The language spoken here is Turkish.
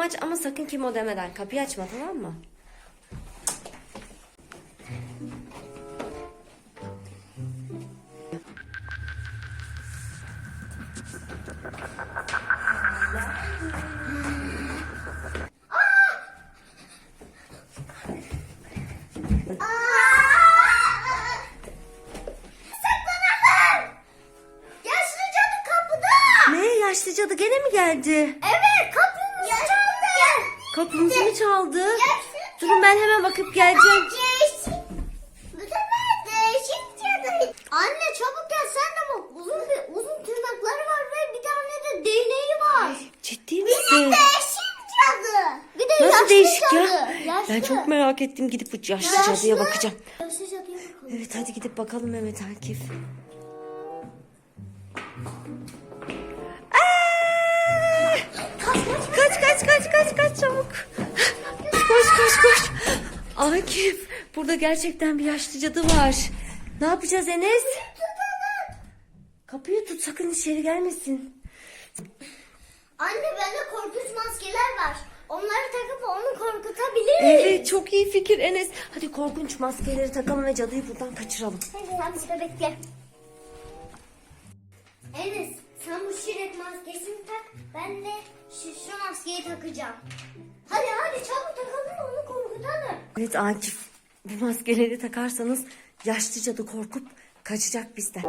aç ama sakın kim o demeden. Kapıyı açma tamam mı? Yaşlı cadı gene mi geldi? Evet çaldı. Kapımızı mı çaldı? Durun ben hemen bakıp geleceğim. Bu sefer değişik cadı. Anne çabuk gel sen de bak. Uzun bir uzun tırnakları var ve bir tane de değneği var. Ciddi de misin? Bir de Nasıl değişik ya? Ben çok merak ettim gidip bu Yaşlı. cadıya bakacağım. Yaşlı cadıya bakalım. Evet hadi gidip bakalım Mehmet Akif. Çabuk. Koş koş koş. Akif burada gerçekten bir yaşlı cadı var. Ne yapacağız Enes? Kapıyı tut sakın içeri gelmesin. Anne bende korkunç maskeler var. Onları takıp onu korkutabiliriz. Evet çok iyi fikir Enes. Hadi korkunç maskeleri takalım ve cadıyı buradan kaçıralım. Sen burada bekle. Enes sen bu şirek maskesini tak. Ben de maskeyi takacağım. Hadi hadi çabuk takalım onu korkutalım. Evet Akif bu maskeleri takarsanız yaşlı cadı korkup kaçacak bizden.